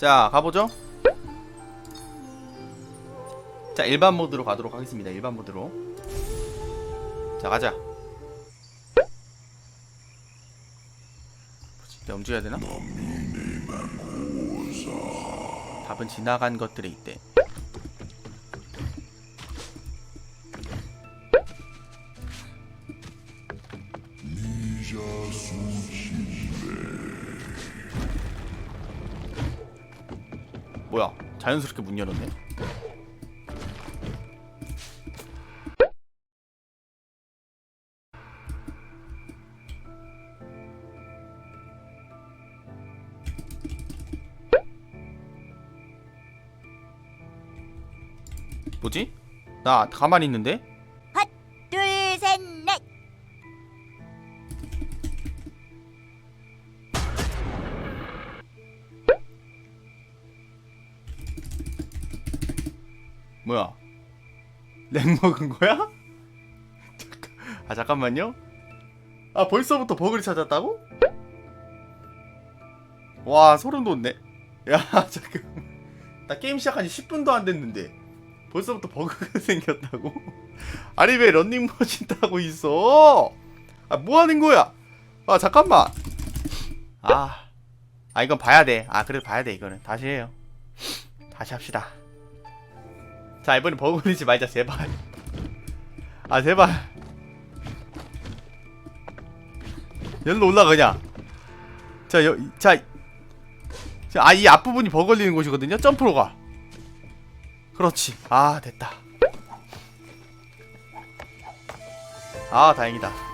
자 가보죠. 자 일반 모드로 가도록 하겠습니다. 일반 모드로. 자 가자. 내가 움직여야 되나? 답은 지나간 것들에 있대 뭐야 자연스럽게 문 열었네 뭐지? 나 가만히 있는데? 뭐야? 렉 먹은 거야? 아 잠깐만요. 아 벌써부터 버그를 찾았다고? 와 소름 돋네. 야 잠깐. 나 게임 시작한 지 10분도 안 됐는데 벌써부터 버그가 생겼다고? 아니 왜 런닝 머신 타고 있어? 아 뭐 하는 거야? 아 잠깐만. 아, 아 이건 봐야 돼. 아 그래도 봐야 돼 이거는 다시 해요. 다시 합시다. 자 이번엔 버그 걸리지 말자 제발. 아 제발. 여기로 올라가 그냥. 자자 아 이 앞부분이 버그 걸리는 곳이거든요? 점프로 가. 그렇지. 아 됐다. 아 다행이다